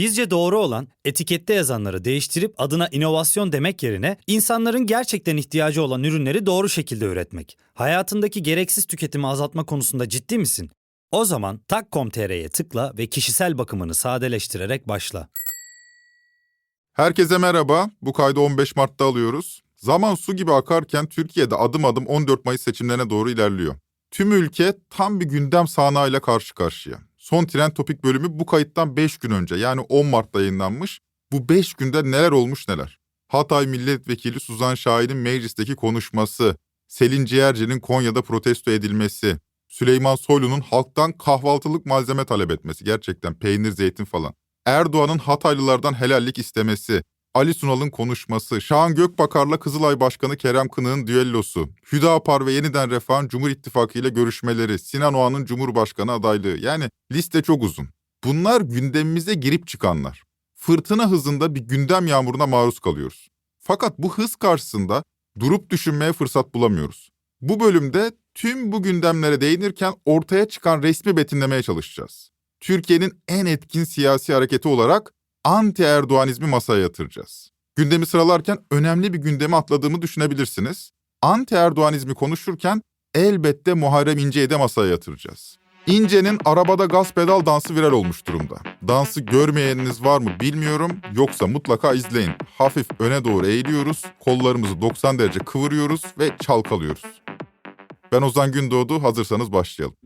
Bizce doğru olan etikette yazanları değiştirip adına inovasyon demek yerine insanların gerçekten ihtiyacı olan ürünleri doğru şekilde üretmek. Hayatındaki gereksiz tüketimi azaltma konusunda ciddi misin? O zaman tak.com.tr'ye tıkla ve kişisel bakımını sadeleştirerek başla. Herkese merhaba. Bu kaydı 15 Mart'ta alıyoruz. Zaman su gibi akarken Türkiye'de adım adım 14 Mayıs seçimlerine doğru ilerliyor. Tüm ülke tam bir gündem sahnağıyla karşı karşıya. Son Trend Topik bölümü bu kayıttan 5 gün önce yani 10 Mart'ta yayınlanmış. Bu 5 günde neler olmuş neler. Hatay Milletvekili Suzan Şahin'in meclisteki konuşması, Selin Ciğerci'nin Konya'da protesto edilmesi, Süleyman Soylu'nun halktan kahvaltılık malzeme talep etmesi gerçekten peynir, zeytin falan. Erdoğan'ın Hataylılardan helallik istemesi, Ali Sunal'ın konuşması, Şahan Gökbakar'la Kızılay Başkanı Kerem Kınık'ın düellosu, Hüdapar ve Yeniden Refah'ın Cumhur İttifakı ile görüşmeleri, Sinan Oğan'ın Cumhurbaşkanı adaylığı yani liste çok uzun. Bunlar gündemimize girip çıkanlar. Fırtına hızında bir gündem yağmuruna maruz kalıyoruz. Fakat bu hız karşısında durup düşünmeye fırsat bulamıyoruz. Bu bölümde tüm bu gündemlere değinirken ortaya çıkan resmi betimlemeye çalışacağız. Türkiye'nin en etkin siyasi hareketi olarak anti-Erdoğanizmi masaya yatıracağız. Gündemi sıralarken önemli bir gündemi atladığımı düşünebilirsiniz. Anti-Erdoğanizmi konuşurken elbette Muharrem İnce'yi de masaya yatıracağız. İnce'nin arabada gaz pedal dansı viral olmuş durumda. Dansı görmeyeniniz var mı bilmiyorum. Yoksa mutlaka izleyin. Hafif öne doğru eğiliyoruz, kollarımızı 90 derece kıvırıyoruz ve çalkalıyoruz. Ben Ozan Gündoğdu, hazırsanız başlayalım.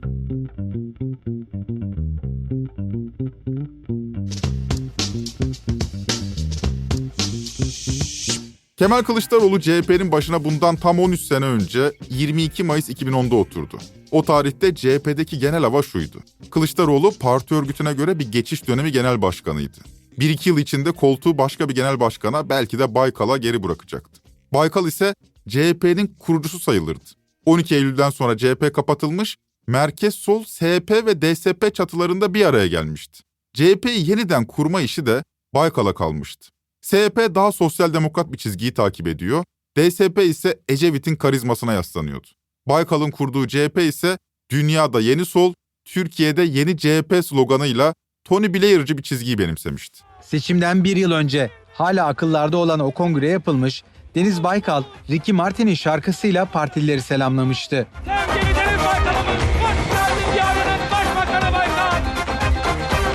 Kemal Kılıçdaroğlu CHP'nin başına bundan tam 13 sene önce 22 Mayıs 2010'da oturdu. O tarihte CHP'deki genel hava şuydu. Kılıçdaroğlu parti örgütüne göre bir geçiş dönemi genel başkanıydı. Bir iki yıl içinde koltuğu başka bir genel başkana belki de Baykal'a geri bırakacaktı. Baykal ise CHP'nin kurucusu sayılırdı. 12 Eylül'den sonra CHP kapatılmış, merkez sol SP ve DSP çatılarında bir araya gelmişti. CHP'yi yeniden kurma işi de Baykal'a kalmıştı. SP daha sosyal demokrat bir çizgiyi takip ediyor. DSP ise Ecevit'in karizmasına yaslanıyordu. Baykal'ın kurduğu CHP ise dünyada yeni sol, Türkiye'de yeni CHP sloganıyla Tony Blair'cı bir çizgiyi benimsemişti. Seçimden bir yıl önce hala akıllarda olan o kongre yapılmış, Deniz Baykal, Ricky Martin'in şarkısıyla partilileri selamlamıştı. Sevgili Deniz Baykal'ımız, hoş geldin yarının Başbakanı Baykal.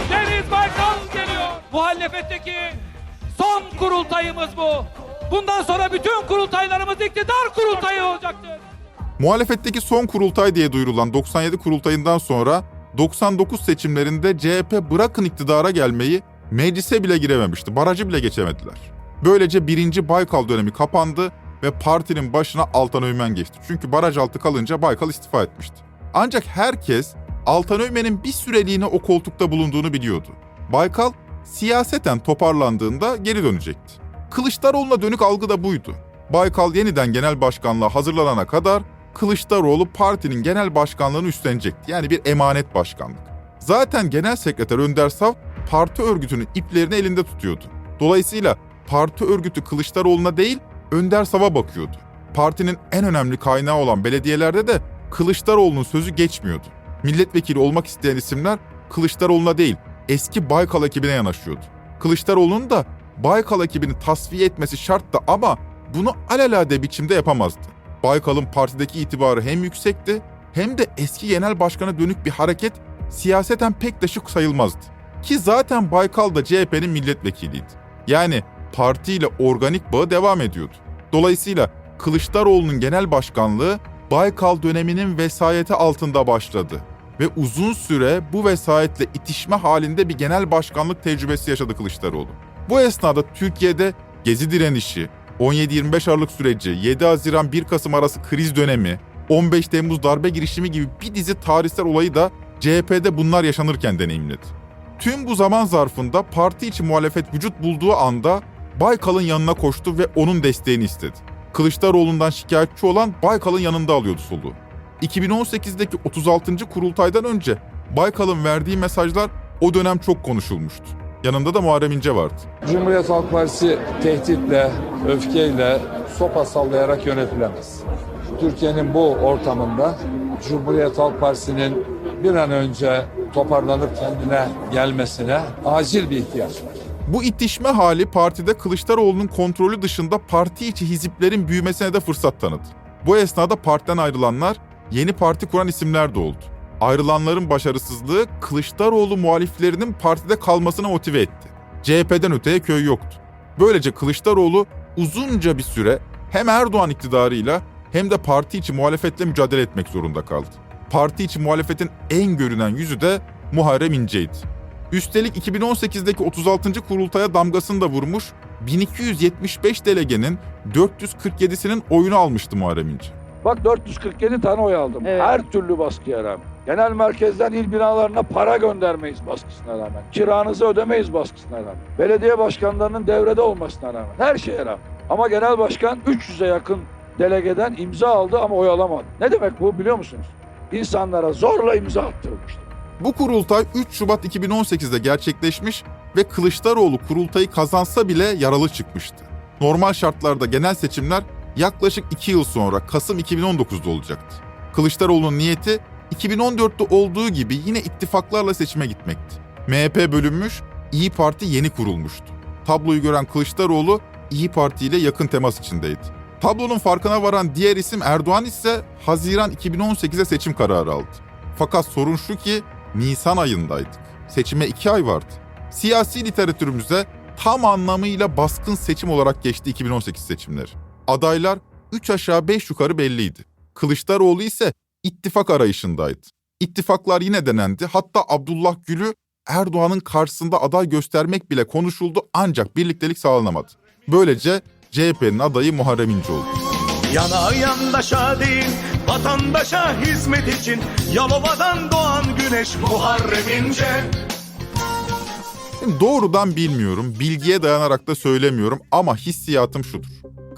Deniz Baykal geliyor. Muhalefetteki son kurultayımız bu. Bundan sonra bütün kurultaylarımız iktidar kurultayı olacaktır. Muhalefetteki son kurultay diye duyurulan 97 kurultayından sonra 99 seçimlerinde CHP bırakın iktidara gelmeyi meclise bile girememişti. Barajı bile geçemediler. Böylece birinci Baykal dönemi kapandı ve partinin başına Altan Öymen geçti. Çünkü baraj altı kalınca Baykal istifa etmişti. Ancak herkes Altan Öymen'in bir süreliğine o koltukta bulunduğunu biliyordu. Baykal siyaseten toparlandığında geri dönecekti. Kılıçdaroğlu'na dönük algı da buydu. Baykal yeniden genel başkanlığa hazırlanana kadar Kılıçdaroğlu partinin genel başkanlığını üstlenecekti. Yani bir emanet başkanlık. Zaten genel sekreter Önder Sav parti örgütünün iplerini elinde tutuyordu. Dolayısıyla parti örgütü Kılıçdaroğlu'na değil Önder Sav'a bakıyordu. Partinin en önemli kaynağı olan belediyelerde de Kılıçdaroğlu'nun sözü geçmiyordu. Milletvekili olmak isteyen isimler Kılıçdaroğlu'na değil eski Baykal ekibine yanaşıyordu. Kılıçdaroğlu'nun da Baykal ekibini tasfiye etmesi şarttı ama bunu alelade biçimde yapamazdı. Baykal'ın partideki itibarı hem yüksekti hem de eski genel başkana dönük bir hareket siyaseten pek de şık sayılmazdı. Ki zaten Baykal da CHP'nin milletvekiliydi. Yani partiyle organik bağı devam ediyordu. Dolayısıyla Kılıçdaroğlu'nun genel başkanlığı Baykal döneminin vesayeti altında başladı ve uzun süre bu vesayetle itişme halinde bir genel başkanlık tecrübesi yaşadı Kılıçdaroğlu. Bu esnada Türkiye'de gezi direnişi, 17-25 Aralık süreci, 7 Haziran 1 Kasım arası kriz dönemi, 15 Temmuz darbe girişimi gibi bir dizi tarihsel olayı da CHP'de bunlar yaşanırken deneyimledi. Tüm bu zaman zarfında parti içi muhalefet vücut bulduğu anda Baykal'ın yanına koştu ve onun desteğini istedi. Kılıçdaroğlu'ndan şikayetçi olan Baykal'ın yanında alıyordu soluğu. 2018'deki 36. kurultaydan önce Baykal'ın verdiği mesajlar o dönem çok konuşulmuştu. Yanında da Muharrem İnce vardı. Cumhuriyet Halk Partisi tehditle, öfkeyle, sopa sallayarak yönetilemez. Türkiye'nin bu ortamında Cumhuriyet Halk Partisi'nin bir an önce toparlanıp kendine gelmesine acil bir ihtiyaç var. Bu itişme hali partide Kılıçdaroğlu'nun kontrolü dışında parti içi hiziplerin büyümesine de fırsat tanıdı. Bu esnada partiden ayrılanlar yeni parti kuran isimler de oldu. Ayrılanların başarısızlığı Kılıçdaroğlu muhaliflerinin partide kalmasına motive etti. CHP'den öteye köy yoktu. Böylece Kılıçdaroğlu uzunca bir süre hem Erdoğan iktidarıyla hem de parti içi muhalefetle mücadele etmek zorunda kaldı. Parti içi muhalefetin en görünen yüzü de Muharrem İnce'ydi. Üstelik 2018'deki 36. kurultaya damgasını da vurmuş, 1275 delegenin 447'sinin oyunu almıştı Muharrem İnce. Bak 447 tane oy aldım. Evet. Her türlü baskıya rağmen. Genel merkezden il binalarına para göndermeyiz baskısına rağmen. Kiranızı ödemeyiz baskısına rağmen. Belediye başkanlarının devrede olmasına rağmen. Her şeye rağmen. Ama genel başkan 300'e yakın delegeden imza aldı ama oy alamadı. Ne demek bu biliyor musunuz? İnsanlara zorla imza attırılmıştı. Bu kurultay 3 Şubat 2018'de gerçekleşmiş ve Kılıçdaroğlu kurultayı kazansa bile yaralı çıkmıştı. Normal şartlarda genel seçimler yaklaşık 2 yıl sonra Kasım 2019'da olacaktı. Kılıçdaroğlu'nun niyeti 2014'te olduğu gibi yine ittifaklarla seçime gitmekti. MHP bölünmüş, İyi Parti yeni kurulmuştu. Tabloyu gören Kılıçdaroğlu İyi Parti ile yakın temas içindeydi. Tablonun farkına varan diğer isim Erdoğan ise Haziran 2018'e seçim kararı aldı. Fakat sorun şu ki Nisan ayındaydık. Seçime iki ay vardı. Siyasi literatürümüze tam anlamıyla baskın seçim olarak geçti 2018 seçimleri. Adaylar 3 aşağı 5 yukarı belliydi. Kılıçdaroğlu ise ittifak arayışındaydı. İttifaklar yine denendi. Hatta Abdullah Gül'ü Erdoğan'ın karşısında aday göstermek bile konuşuldu ancak birliktelik sağlanamadı. Böylece CHP'nin adayı Muharrem İnce oldu. Yana yandaşa değil vatandaşa hizmet için Yalova'dan doğan güneş Muharrem İnce Şimdi doğrudan bilmiyorum, bilgiye dayanarak da söylemiyorum ama hissiyatım şudur.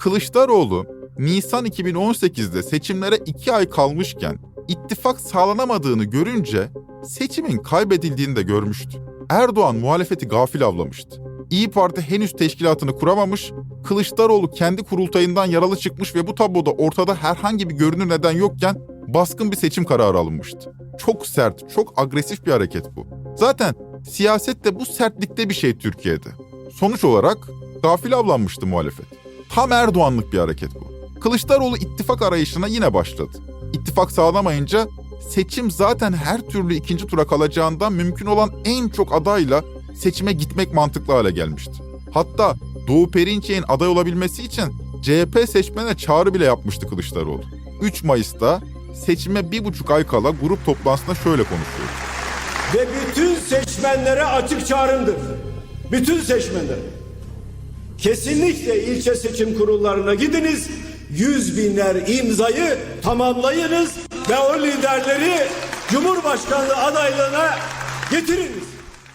Kılıçdaroğlu Nisan 2018'de seçimlere iki ay kalmışken ittifak sağlanamadığını görünce seçimin kaybedildiğini de görmüştü. Erdoğan muhalefeti gafil avlamıştı. İyi Parti henüz teşkilatını kuramamış, Kılıçdaroğlu kendi kurultayından yaralı çıkmış ve bu tabloda ortada herhangi bir görünür neden yokken baskın bir seçim kararı alınmıştı. Çok sert, çok agresif bir hareket bu. Zaten siyaset de bu sertlikte bir şey Türkiye'de. Sonuç olarak gafil avlanmıştı muhalefet. Tam Erdoğanlık bir hareket bu. Kılıçdaroğlu ittifak arayışına yine başladı. İttifak sağlamayınca seçim zaten her türlü ikinci tura kalacağından mümkün olan en çok adayla seçime gitmek mantıklı hale gelmişti. Hatta Doğu Perinçek'in aday olabilmesi için CHP seçmene çağrı bile yapmıştı Kılıçdaroğlu. 3 Mayıs'ta seçime bir buçuk ay kala grup toplantısında şöyle konuşuyor. ve bütün seçmenlere açık çağrımdır. Bütün seçmenlere. Kesinlikle ilçe seçim kurullarına gidiniz. Yüz binler imzayı tamamlayınız ve o liderleri Cumhurbaşkanlığı adaylığına getiriniz.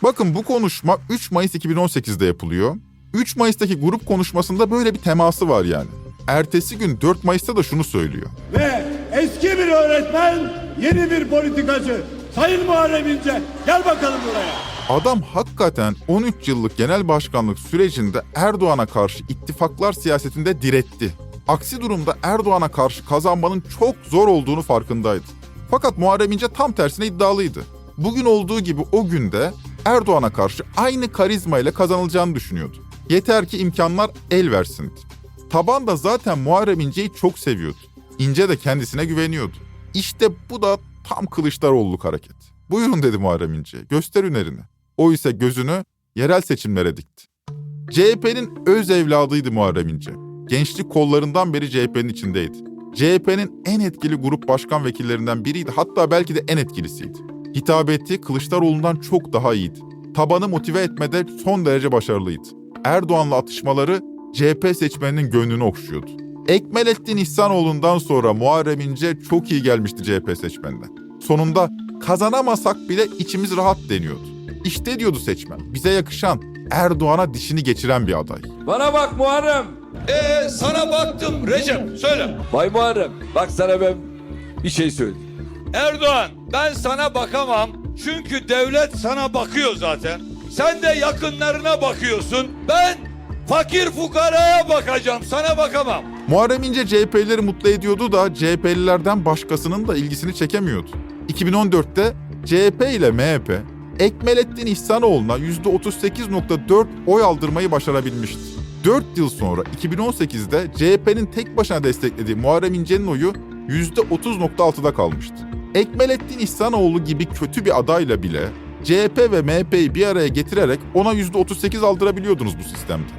Bakın bu konuşma 3 Mayıs 2018'de yapılıyor. 3 Mayıs'taki grup konuşmasında böyle bir teması var yani. Ertesi gün 4 Mayıs'ta da şunu söylüyor. Ve eski bir öğretmen, yeni bir politikacı. Sayın Muharrem İnce gel bakalım buraya. Adam hakikaten 13 yıllık genel başkanlık sürecinde Erdoğan'a karşı ittifaklar siyasetinde diretti. Aksi durumda Erdoğan'a karşı kazanmanın çok zor olduğunu farkındaydı. Fakat Muharrem İnce tam tersine iddialıydı. Bugün olduğu gibi o günde Erdoğan'a karşı aynı karizma ile kazanılacağını düşünüyordu. Yeter ki imkanlar el versin. Taban da zaten Muharrem İnce'yi çok seviyordu. İnce de kendisine güveniyordu. İşte bu da tam Kılıçdaroğlu'luk hareket. Buyurun dedi Muharrem İnce, göster ünerini. O ise gözünü yerel seçimlere dikti. CHP'nin öz evladıydı Muharrem İnce. Gençlik kollarından beri CHP'nin içindeydi. CHP'nin en etkili grup başkan vekillerinden biriydi. Hatta belki de en etkilisiydi. Hitabeti Kılıçdaroğlu'ndan çok daha iyiydi. Tabanı motive etmede son derece başarılıydı. Erdoğan'la atışmaları CHP seçmeninin gönlünü okşuyordu. Ekmelettin İhsanoğlu'ndan sonra Muharrem İnce çok iyi gelmişti CHP seçmenine. Sonunda kazanamasak bile içimiz rahat deniyordu. İşte diyordu seçmen, bize yakışan Erdoğan'a dişini geçiren bir aday. Bana bak Muharrem. Ee, sana baktım Recep söyle. Bay Muharrem bak sana ben bir şey söyleyeyim. Erdoğan ben sana bakamam. Çünkü devlet sana bakıyor zaten. Sen de yakınlarına bakıyorsun. Ben fakir fukaraya bakacağım. Sana bakamam. Muharrem İnce CHP'lileri mutlu ediyordu da CHP'lilerden başkasının da ilgisini çekemiyordu. 2014'te CHP ile MHP Ekmelettin İhsanoğlu'na %38.4 oy aldırmayı başarabilmişti. 4 yıl sonra 2018'de CHP'nin tek başına desteklediği Muharrem İnce'nin oyu %30.6'da kalmıştı. Ekmelettin İhsanoğlu gibi kötü bir adayla bile CHP ve MHP'yi bir araya getirerek ona %38 aldırabiliyordunuz bu sistemde.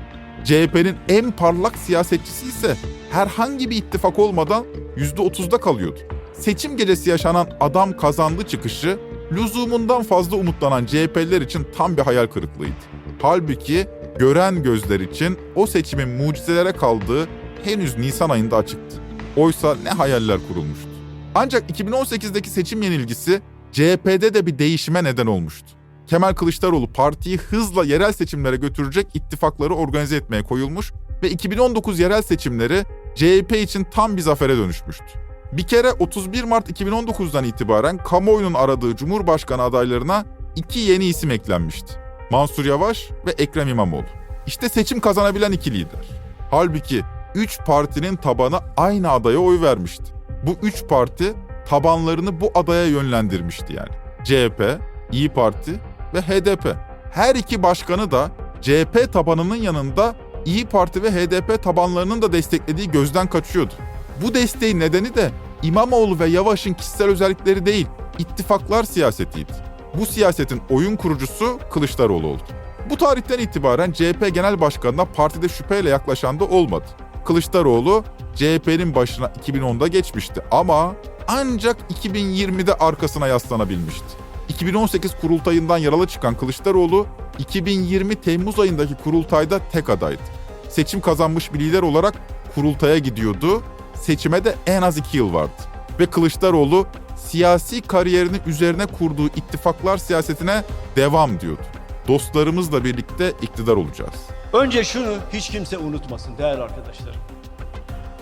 CHP'nin en parlak siyasetçisi ise herhangi bir ittifak olmadan %30'da kalıyordu. Seçim gecesi yaşanan adam kazandı çıkışı lüzumundan fazla umutlanan CHP'liler için tam bir hayal kırıklığıydı. Halbuki gören gözler için o seçimin mucizelere kaldığı henüz Nisan ayında açıktı. Oysa ne hayaller kurulmuştu. Ancak 2018'deki seçim yenilgisi CHP'de de bir değişime neden olmuştu. Kemal Kılıçdaroğlu partiyi hızla yerel seçimlere götürecek ittifakları organize etmeye koyulmuş ve 2019 yerel seçimleri CHP için tam bir zafere dönüşmüştü. Bir kere 31 Mart 2019'dan itibaren kamuoyunun aradığı Cumhurbaşkanı adaylarına iki yeni isim eklenmişti. Mansur Yavaş ve Ekrem İmamoğlu. İşte seçim kazanabilen iki lider. Halbuki üç partinin tabanı aynı adaya oy vermişti. Bu üç parti tabanlarını bu adaya yönlendirmişti yani. CHP, İyi Parti ve HDP. Her iki başkanı da CHP tabanının yanında İyi Parti ve HDP tabanlarının da desteklediği gözden kaçıyordu. Bu desteğin nedeni de İmamoğlu ve Yavaş'ın kişisel özellikleri değil, ittifaklar siyasetiydi. Bu siyasetin oyun kurucusu Kılıçdaroğlu oldu. Bu tarihten itibaren CHP Genel Başkanı'na partide şüpheyle yaklaşan da olmadı. Kılıçdaroğlu CHP'nin başına 2010'da geçmişti ama ancak 2020'de arkasına yaslanabilmişti. 2018 kurultayından yaralı çıkan Kılıçdaroğlu 2020 Temmuz ayındaki kurultayda tek adaydı. Seçim kazanmış bir lider olarak kurultaya gidiyordu. Seçime de en az iki yıl vardı. Ve Kılıçdaroğlu siyasi kariyerini üzerine kurduğu ittifaklar siyasetine devam diyordu. Dostlarımızla birlikte iktidar olacağız. Önce şunu hiç kimse unutmasın değerli arkadaşlarım.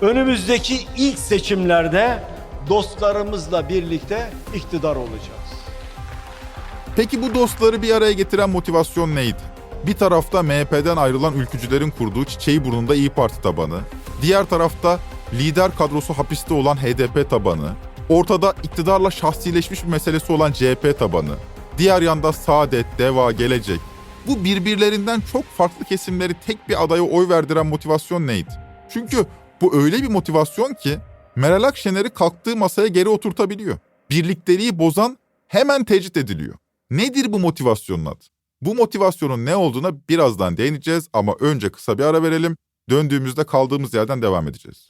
Önümüzdeki ilk seçimlerde dostlarımızla birlikte iktidar olacağız. Peki bu dostları bir araya getiren motivasyon neydi? Bir tarafta MHP'den ayrılan ülkücülerin kurduğu çiçeği burnunda İyi Parti tabanı, diğer tarafta lider kadrosu hapiste olan HDP tabanı, ortada iktidarla şahsileşmiş bir meselesi olan CHP tabanı, diğer yanda Saadet, Deva, Gelecek. Bu birbirlerinden çok farklı kesimleri tek bir adaya oy verdiren motivasyon neydi? Çünkü bu öyle bir motivasyon ki Meral Akşener'i kalktığı masaya geri oturtabiliyor. Birlikteliği bozan hemen tecrit ediliyor. Nedir bu motivasyonun adı? Bu motivasyonun ne olduğuna birazdan değineceğiz ama önce kısa bir ara verelim. Döndüğümüzde kaldığımız yerden devam edeceğiz.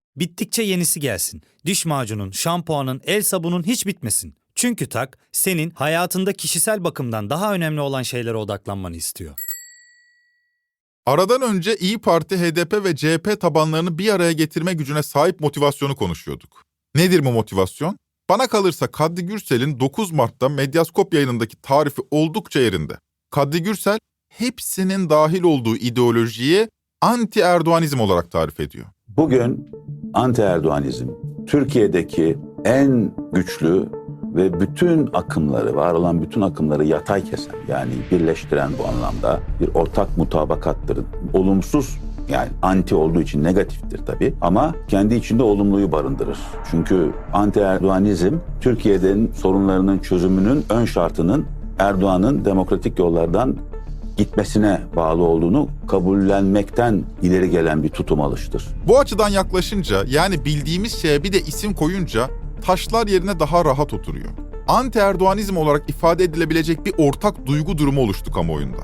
bittikçe yenisi gelsin. Diş macunun, şampuanın, el sabunun hiç bitmesin. Çünkü Tak, senin hayatında kişisel bakımdan daha önemli olan şeylere odaklanmanı istiyor. Aradan önce İyi Parti, HDP ve CHP tabanlarını bir araya getirme gücüne sahip motivasyonu konuşuyorduk. Nedir bu motivasyon? Bana kalırsa Kadri Gürsel'in 9 Mart'ta Medyaskop yayınındaki tarifi oldukça yerinde. Kadri Gürsel hepsinin dahil olduğu ideolojiyi anti-Erdoğanizm olarak tarif ediyor. Bugün anti-Erdoğanizm Türkiye'deki en güçlü ve bütün akımları, var olan bütün akımları yatay kesen yani birleştiren bu anlamda bir ortak mutabakattır. Olumsuz yani anti olduğu için negatiftir tabii ama kendi içinde olumluyu barındırır. Çünkü anti-Erdoğanizm Türkiye'nin sorunlarının çözümünün ön şartının Erdoğan'ın demokratik yollardan gitmesine bağlı olduğunu kabullenmekten ileri gelen bir tutum alıştır. Bu açıdan yaklaşınca yani bildiğimiz şeye bir de isim koyunca taşlar yerine daha rahat oturuyor. Anti-Erdoğanizm olarak ifade edilebilecek bir ortak duygu durumu oluştu kamuoyunda.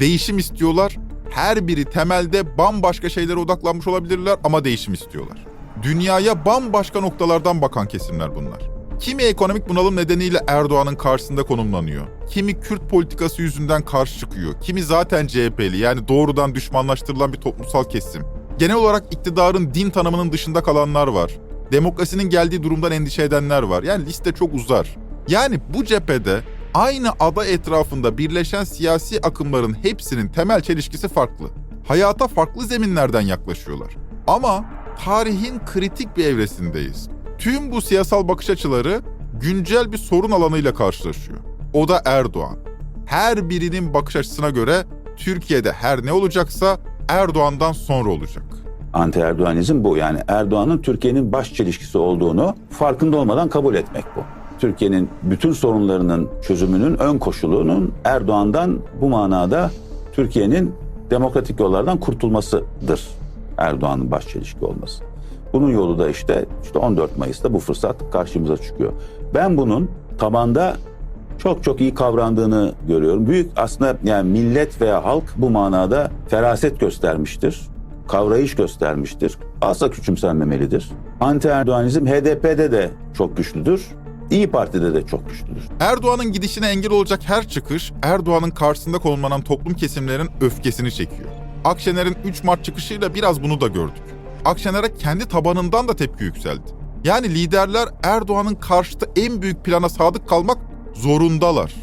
Değişim istiyorlar, her biri temelde bambaşka şeylere odaklanmış olabilirler ama değişim istiyorlar. Dünyaya bambaşka noktalardan bakan kesimler bunlar. Kimi ekonomik bunalım nedeniyle Erdoğan'ın karşısında konumlanıyor. Kimi Kürt politikası yüzünden karşı çıkıyor. Kimi zaten CHP'li yani doğrudan düşmanlaştırılan bir toplumsal kesim. Genel olarak iktidarın din tanımının dışında kalanlar var. Demokrasinin geldiği durumdan endişe edenler var. Yani liste çok uzar. Yani bu cephede aynı ada etrafında birleşen siyasi akımların hepsinin temel çelişkisi farklı. Hayata farklı zeminlerden yaklaşıyorlar. Ama tarihin kritik bir evresindeyiz. Tüm bu siyasal bakış açıları güncel bir sorun alanıyla karşılaşıyor. O da Erdoğan. Her birinin bakış açısına göre Türkiye'de her ne olacaksa Erdoğan'dan sonra olacak. Anti-Erdoğanizm bu. Yani Erdoğan'ın Türkiye'nin baş çelişkisi olduğunu farkında olmadan kabul etmek bu. Türkiye'nin bütün sorunlarının çözümünün ön koşulunun Erdoğan'dan bu manada Türkiye'nin demokratik yollardan kurtulmasıdır. Erdoğan'ın baş çelişki olması. Bunun yolu da işte işte 14 Mayıs'ta bu fırsat karşımıza çıkıyor. Ben bunun tabanda çok çok iyi kavrandığını görüyorum. Büyük aslında yani millet veya halk bu manada feraset göstermiştir. Kavrayış göstermiştir. Asla küçümsenmemelidir. Anti-Erdoğanizm HDP'de de çok güçlüdür. İyi Parti'de de çok güçlüdür. Erdoğan'ın gidişine engel olacak her çıkış Erdoğan'ın karşısında konumlanan toplum kesimlerin öfkesini çekiyor. Akşener'in 3 Mart çıkışıyla biraz bunu da gördük. Akşener'e kendi tabanından da tepki yükseldi. Yani liderler Erdoğan'ın karşıtı en büyük plana sadık kalmak zorundalar.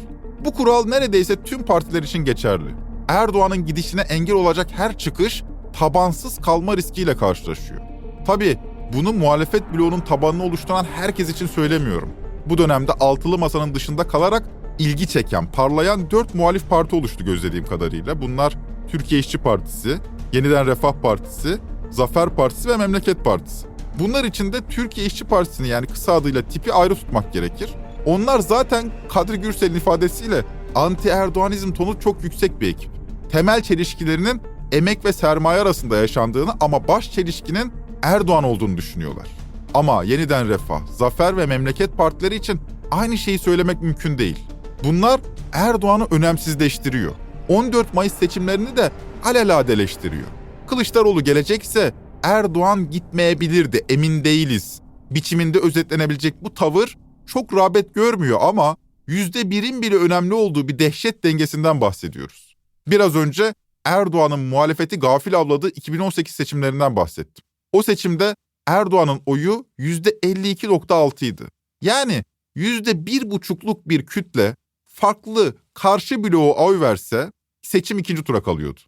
Bu kural neredeyse tüm partiler için geçerli. Erdoğan'ın gidişine engel olacak her çıkış tabansız kalma riskiyle karşılaşıyor. Tabii bunu muhalefet bloğunun tabanını oluşturan herkes için söylemiyorum. Bu dönemde altılı masanın dışında kalarak ilgi çeken, parlayan dört muhalif parti oluştu gözlediğim kadarıyla. Bunlar Türkiye İşçi Partisi, Yeniden Refah Partisi, Zafer Partisi ve Memleket Partisi. Bunlar içinde Türkiye İşçi Partisi'ni yani kısa adıyla tipi ayrı tutmak gerekir. Onlar zaten Kadri Gürsel'in ifadesiyle anti-Erdoğanizm tonu çok yüksek bir ekip. Temel çelişkilerinin emek ve sermaye arasında yaşandığını ama baş çelişkinin Erdoğan olduğunu düşünüyorlar. Ama yeniden refah, zafer ve memleket partileri için aynı şeyi söylemek mümkün değil. Bunlar Erdoğan'ı önemsizleştiriyor. 14 Mayıs seçimlerini de alelade Kılıçdaroğlu gelecekse Erdoğan gitmeyebilirdi emin değiliz. Biçiminde özetlenebilecek bu tavır çok rağbet görmüyor ama yüzde birin bile önemli olduğu bir dehşet dengesinden bahsediyoruz. Biraz önce Erdoğan'ın muhalefeti gafil avladığı 2018 seçimlerinden bahsettim. O seçimde Erdoğan'ın oyu %52.6 idi. Yani %1,5'luk bir kütle farklı karşı bloğu oy verse seçim ikinci tura kalıyordu.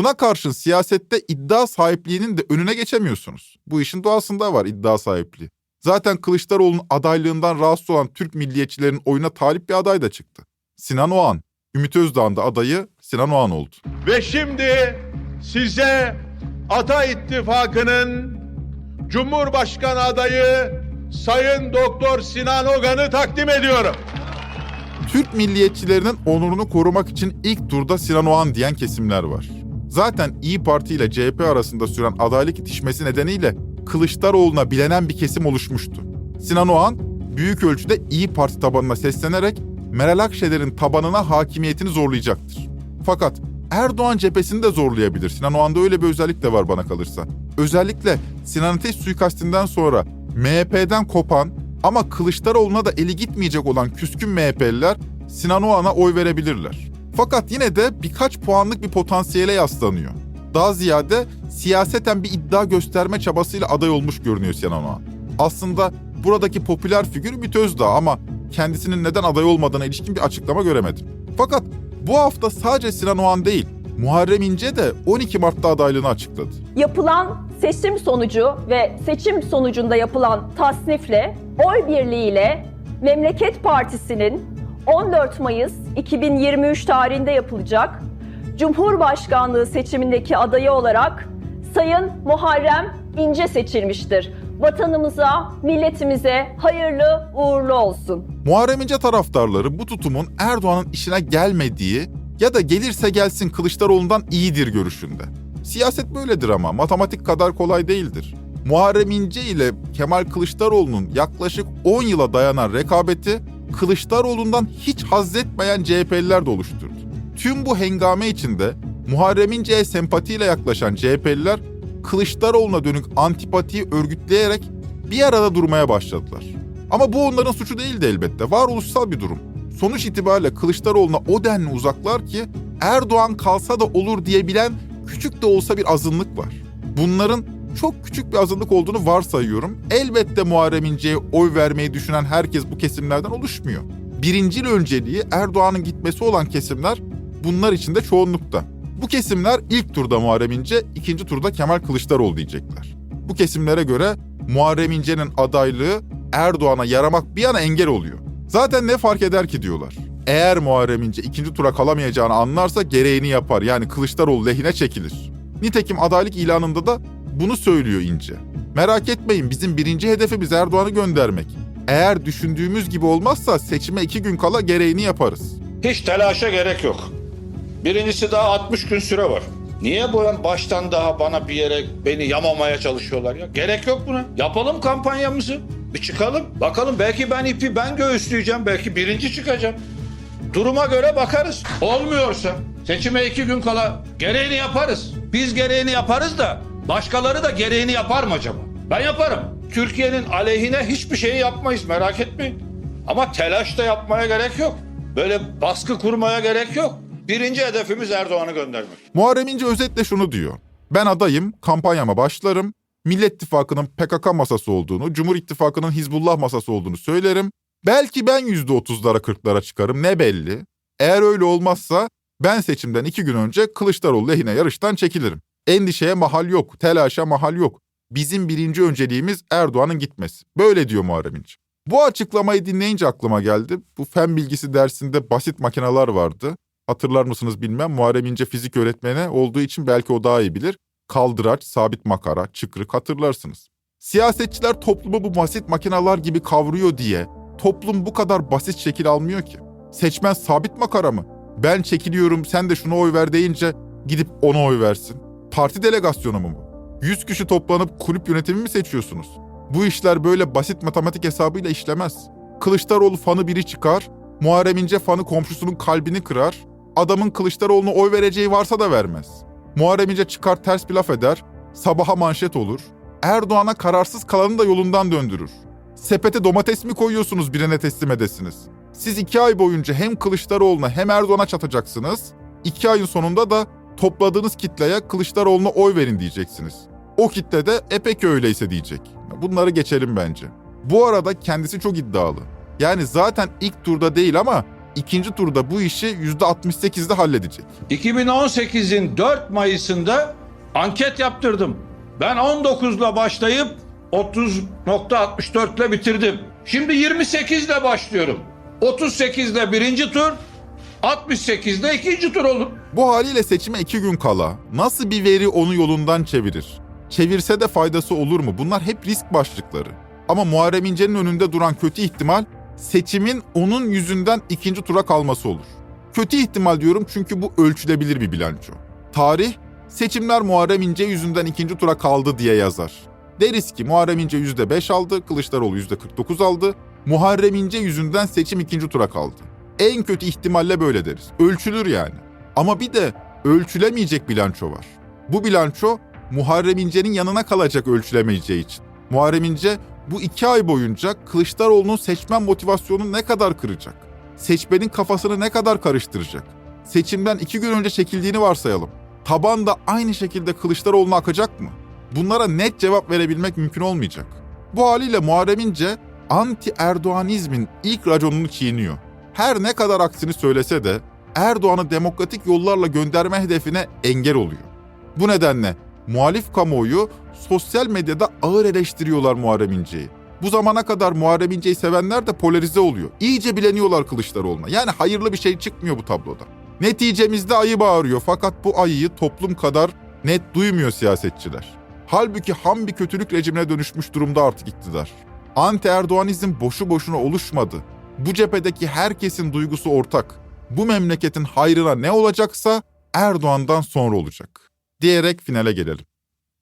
Buna karşın siyasette iddia sahipliğinin de önüne geçemiyorsunuz. Bu işin doğasında var iddia sahipliği. Zaten Kılıçdaroğlu'nun adaylığından rahatsız olan Türk milliyetçilerin oyuna talip bir aday da çıktı. Sinan Oğan. Ümit Özdağ'ın da adayı Sinan Oğan oldu. Ve şimdi size Ata İttifakı'nın Cumhurbaşkanı adayı Sayın Doktor Sinan Ogan'ı takdim ediyorum. Türk milliyetçilerinin onurunu korumak için ilk turda Sinan Oğan diyen kesimler var. Zaten İyi Parti ile CHP arasında süren adaylık itişmesi nedeniyle Kılıçdaroğlu'na bilenen bir kesim oluşmuştu. Sinan Oğan büyük ölçüde İyi Parti tabanına seslenerek Meral Akşener'in tabanına hakimiyetini zorlayacaktır. Fakat Erdoğan cephesini de zorlayabilir. Sinan Oğan'da öyle bir özellik de var bana kalırsa. Özellikle Sinan Ateş suikastinden sonra MHP'den kopan ama Kılıçdaroğlu'na da eli gitmeyecek olan küskün MHP'liler Sinan Oğan'a oy verebilirler. Fakat yine de birkaç puanlık bir potansiyele yaslanıyor. Daha ziyade siyaseten bir iddia gösterme çabasıyla aday olmuş görünüyor Sinan Oğan. Aslında buradaki popüler figür Ümit Özdağ ama kendisinin neden aday olmadığına ilişkin bir açıklama göremedim. Fakat bu hafta sadece Sinan Oğan değil, Muharrem İnce de 12 Mart'ta adaylığını açıkladı. Yapılan seçim sonucu ve seçim sonucunda yapılan tasnifle, oy birliğiyle Memleket Partisi'nin 14 Mayıs 2023 tarihinde yapılacak Cumhurbaşkanlığı seçimindeki adayı olarak Sayın Muharrem İnce seçilmiştir. Vatanımıza, milletimize hayırlı uğurlu olsun. Muharrem İnce taraftarları bu tutumun Erdoğan'ın işine gelmediği, Ya da gelirse gelsin Kılıçdaroğlu'ndan iyidir görüşünde. Siyaset böyledir ama matematik kadar kolay değildir. Muharrem İnce ile Kemal Kılıçdaroğlu'nun yaklaşık 10 yıla dayanan rekabeti Kılıçdaroğlu'ndan hiç haz etmeyen CHP'liler de oluşturdu. Tüm bu hengame içinde Muharrem İnce'ye sempatiyle yaklaşan CHP'liler Kılıçdaroğlu'na dönük antipatiyi örgütleyerek bir arada durmaya başladılar. Ama bu onların suçu değildi elbette. Varoluşsal bir durum. Sonuç itibariyle Kılıçdaroğlu'na o denli uzaklar ki Erdoğan kalsa da olur diyebilen küçük de olsa bir azınlık var. Bunların çok küçük bir azınlık olduğunu varsayıyorum. Elbette Muharrem İnce'ye oy vermeyi düşünen herkes bu kesimlerden oluşmuyor. Birincil önceliği Erdoğan'ın gitmesi olan kesimler bunlar içinde çoğunlukta. Bu kesimler ilk turda Muharrem İnce, ikinci turda Kemal Kılıçdaroğlu diyecekler. Bu kesimlere göre Muharrem İnce'nin adaylığı Erdoğan'a yaramak bir yana engel oluyor. Zaten ne fark eder ki diyorlar. Eğer Muharrem İnce ikinci tura kalamayacağını anlarsa gereğini yapar. Yani Kılıçdaroğlu lehine çekilir. Nitekim adaylık ilanında da bunu söylüyor İnce. Merak etmeyin bizim birinci hedefimiz Erdoğan'ı göndermek. Eğer düşündüğümüz gibi olmazsa seçime iki gün kala gereğini yaparız. Hiç telaşa gerek yok. Birincisi daha 60 gün süre var. Niye bu baştan daha bana bir yere beni yamamaya çalışıyorlar ya? Gerek yok buna. Yapalım kampanyamızı. Bir çıkalım. Bakalım belki ben ipi ben göğüsleyeceğim. Belki birinci çıkacağım. Duruma göre bakarız. Olmuyorsa seçime iki gün kala gereğini yaparız. Biz gereğini yaparız da başkaları da gereğini yapar mı acaba? Ben yaparım. Türkiye'nin aleyhine hiçbir şey yapmayız merak etmeyin. Ama telaş da yapmaya gerek yok. Böyle baskı kurmaya gerek yok. Birinci hedefimiz Erdoğan'ı göndermek. Muharrem İnce özetle şunu diyor. Ben adayım, kampanyama başlarım. Millet İttifakı'nın PKK masası olduğunu, Cumhur İttifakı'nın Hizbullah masası olduğunu söylerim. Belki ben %30'lara 40'lara çıkarım ne belli. Eğer öyle olmazsa ben seçimden iki gün önce Kılıçdaroğlu lehine yarıştan çekilirim. Endişeye mahal yok, telaşa mahal yok. Bizim birinci önceliğimiz Erdoğan'ın gitmesi. Böyle diyor Muharrem İnce. Bu açıklamayı dinleyince aklıma geldi. Bu fen bilgisi dersinde basit makineler vardı. Hatırlar mısınız bilmem. Muharrem İnce fizik öğretmeni olduğu için belki o daha iyi bilir. Kaldıraç, sabit makara, çıkrık hatırlarsınız. Siyasetçiler toplumu bu basit makineler gibi kavruyor diye toplum bu kadar basit şekil almıyor ki. Seçmen sabit makara mı? Ben çekiliyorum sen de şuna oy ver deyince gidip ona oy versin. Parti delegasyonu mu bu? 100 kişi toplanıp kulüp yönetimi mi seçiyorsunuz? Bu işler böyle basit matematik hesabıyla işlemez. Kılıçdaroğlu fanı biri çıkar, Muharrem İnce fanı komşusunun kalbini kırar, adamın Kılıçdaroğlu'na oy vereceği varsa da vermez. Muharrem İnce çıkar ters bir laf eder, sabaha manşet olur, Erdoğan'a kararsız kalanı da yolundan döndürür. Sepete domates mi koyuyorsunuz birine teslim edesiniz? Siz iki ay boyunca hem Kılıçdaroğlu'na hem Erdoğan'a çatacaksınız. İki ayın sonunda da topladığınız kitleye Kılıçdaroğlu'na oy verin diyeceksiniz. O kitle de e peki öyleyse diyecek. Bunları geçelim bence. Bu arada kendisi çok iddialı. Yani zaten ilk turda değil ama ikinci turda bu işi %68'de halledecek. 2018'in 4 Mayıs'ında anket yaptırdım. Ben 19'la başlayıp 30.64 ile bitirdim. Şimdi 28 ile başlıyorum. 38 ile birinci tur, 68 ile ikinci tur olur. Bu haliyle seçime iki gün kala nasıl bir veri onu yolundan çevirir? Çevirse de faydası olur mu? Bunlar hep risk başlıkları. Ama Muharrem İnce'nin önünde duran kötü ihtimal seçimin onun yüzünden ikinci tura kalması olur. Kötü ihtimal diyorum çünkü bu ölçülebilir bir bilanço. Tarih, seçimler Muharrem İnce yüzünden ikinci tura kaldı diye yazar. Deriz ki Muharrem İnce %5 aldı, Kılıçdaroğlu %49 aldı. Muharrem İnce yüzünden seçim ikinci tura kaldı. En kötü ihtimalle böyle deriz. Ölçülür yani. Ama bir de ölçülemeyecek bilanço var. Bu bilanço Muharrem İnce'nin yanına kalacak ölçülemeyeceği için. Muharrem İnce bu iki ay boyunca Kılıçdaroğlu'nun seçmen motivasyonunu ne kadar kıracak? Seçmenin kafasını ne kadar karıştıracak? Seçimden iki gün önce çekildiğini varsayalım. Taban da aynı şekilde Kılıçdaroğlu'na akacak mı? Bunlara net cevap verebilmek mümkün olmayacak. Bu haliyle Muharrem İnce anti-Erdoğanizmin ilk raconunu çiğniyor. Her ne kadar aksini söylese de Erdoğan'ı demokratik yollarla gönderme hedefine engel oluyor. Bu nedenle muhalif kamuoyu sosyal medyada ağır eleştiriyorlar Muharrem İnce'yi. Bu zamana kadar Muharrem İnce'yi sevenler de polarize oluyor. İyice bileniyorlar Kılıçdaroğlu'na. Yani hayırlı bir şey çıkmıyor bu tabloda. Neticemizde ayı bağırıyor fakat bu ayıyı toplum kadar net duymuyor siyasetçiler. Halbuki ham bir kötülük rejimine dönüşmüş durumda artık iktidar. Anti-Erdoğanizm boşu boşuna oluşmadı. Bu cephedeki herkesin duygusu ortak. bu memleketin hayrına ne olacaksa Erdoğan'dan sonra olacak. Diyerek finale gelelim.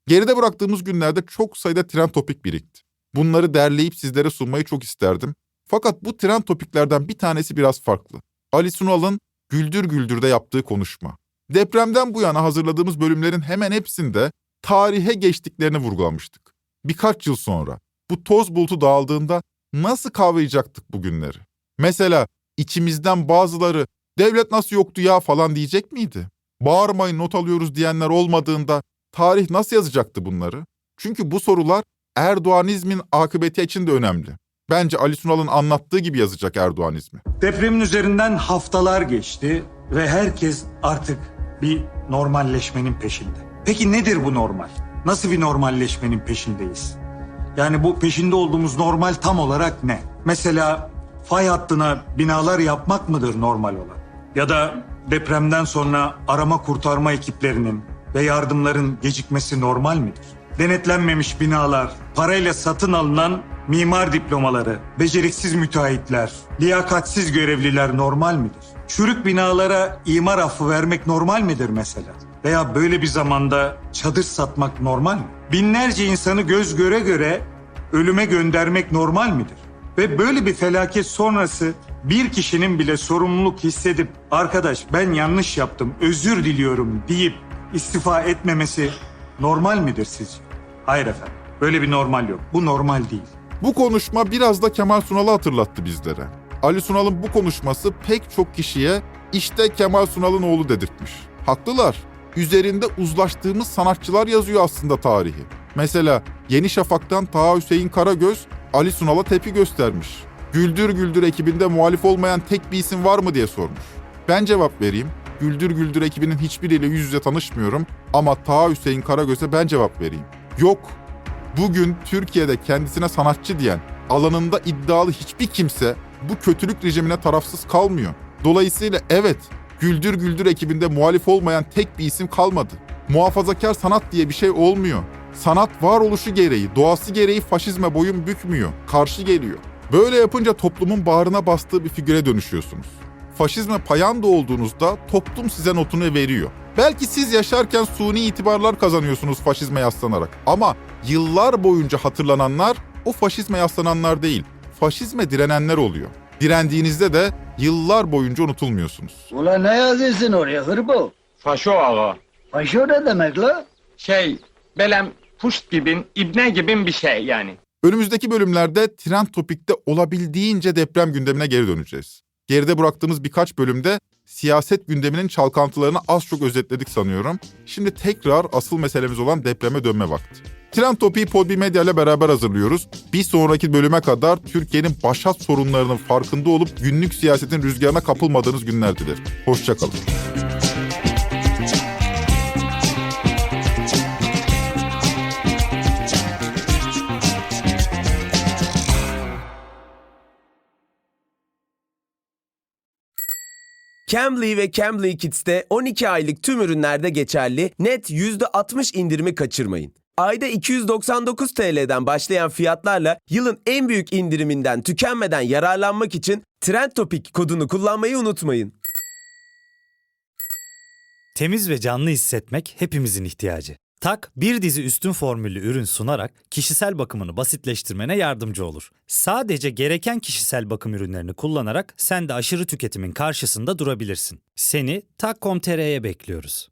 Geride bıraktığımız günlerde çok sayıda trend topik birikti. Bunları derleyip sizlere sunmayı çok isterdim. Fakat bu trend topiklerden bir tanesi biraz farklı. Ali Sunal'ın Güldür Güldür'de yaptığı konuşma. Depremden bu yana hazırladığımız bölümlerin hemen hepsinde tarihe geçtiklerini vurgulamıştık. Birkaç yıl sonra bu toz bulutu dağıldığında nasıl kavrayacaktık bu günleri? Mesela içimizden bazıları devlet nasıl yoktu ya falan diyecek miydi? Bağırmayın not alıyoruz diyenler olmadığında tarih nasıl yazacaktı bunları? Çünkü bu sorular Erdoğanizmin akıbeti için de önemli. Bence Ali Sunal'ın anlattığı gibi yazacak Erdoğanizmi. Depremin üzerinden haftalar geçti ve herkes artık bir normalleşmenin peşinde. Peki nedir bu normal? Nasıl bir normalleşmenin peşindeyiz? Yani bu peşinde olduğumuz normal tam olarak ne? Mesela fay hattına binalar yapmak mıdır normal olan? Ya da depremden sonra arama kurtarma ekiplerinin ve yardımların gecikmesi normal midir? Denetlenmemiş binalar, parayla satın alınan mimar diplomaları, beceriksiz müteahhitler, liyakatsiz görevliler normal midir? Çürük binalara imar affı vermek normal midir mesela? Veya böyle bir zamanda çadır satmak normal mi? Binlerce insanı göz göre göre ölüme göndermek normal midir? Ve böyle bir felaket sonrası bir kişinin bile sorumluluk hissedip arkadaş ben yanlış yaptım özür diliyorum deyip istifa etmemesi normal midir sizce? Hayır efendim. Böyle bir normal yok. Bu normal değil. Bu konuşma biraz da Kemal Sunal'ı hatırlattı bizlere. Ali Sunal'ın bu konuşması pek çok kişiye işte Kemal Sunal'ın oğlu dedirtmiş. Haklılar. Üzerinde uzlaştığımız sanatçılar yazıyor aslında tarihi. Mesela Yeni Şafak'tan Taha Hüseyin Karagöz Ali Sunal'a tepki göstermiş. Güldür Güldür ekibinde muhalif olmayan tek bir isim var mı diye sormuş. Ben cevap vereyim. Güldür Güldür ekibinin hiçbiriyle yüz yüze tanışmıyorum ama Taha Hüseyin Karagöz'e ben cevap vereyim. Yok, Bugün Türkiye'de kendisine sanatçı diyen, alanında iddialı hiçbir kimse bu kötülük rejimine tarafsız kalmıyor. Dolayısıyla evet, Güldür Güldür ekibinde muhalif olmayan tek bir isim kalmadı. Muhafazakar sanat diye bir şey olmuyor. Sanat varoluşu gereği, doğası gereği faşizme boyun bükmüyor, karşı geliyor. Böyle yapınca toplumun bağrına bastığı bir figüre dönüşüyorsunuz. Faşizme payanda olduğunuzda toplum size notunu veriyor. Belki siz yaşarken suni itibarlar kazanıyorsunuz faşizme yaslanarak. Ama yıllar boyunca hatırlananlar o faşizme yaslananlar değil, faşizme direnenler oluyor. Direndiğinizde de yıllar boyunca unutulmuyorsunuz. Ulan ne yazıyorsun oraya hırbo? Faşo ağa. Paşo ne demek la? Şey, belem puşt gibin, ibne gibin bir şey yani. Önümüzdeki bölümlerde Trend Topik'te olabildiğince deprem gündemine geri döneceğiz. Geride bıraktığımız birkaç bölümde siyaset gündeminin çalkantılarını az çok özetledik sanıyorum. Şimdi tekrar asıl meselemiz olan depreme dönme vakti. Trend Topik'i Podbi Medya ile beraber hazırlıyoruz. Bir sonraki bölüme kadar Türkiye'nin başat sorunlarının farkında olup günlük siyasetin rüzgarına kapılmadığınız günler dilerim. Hoşçakalın. Cambly ve Cambly Kids'te 12 aylık tüm ürünlerde geçerli net %60 indirimi kaçırmayın. Ayda 299 TL'den başlayan fiyatlarla yılın en büyük indiriminden tükenmeden yararlanmak için Trend Topic kodunu kullanmayı unutmayın. Temiz ve canlı hissetmek hepimizin ihtiyacı. Tak bir dizi üstün formüllü ürün sunarak kişisel bakımını basitleştirmene yardımcı olur. Sadece gereken kişisel bakım ürünlerini kullanarak sen de aşırı tüketimin karşısında durabilirsin. Seni Tak.com.tr'ye bekliyoruz.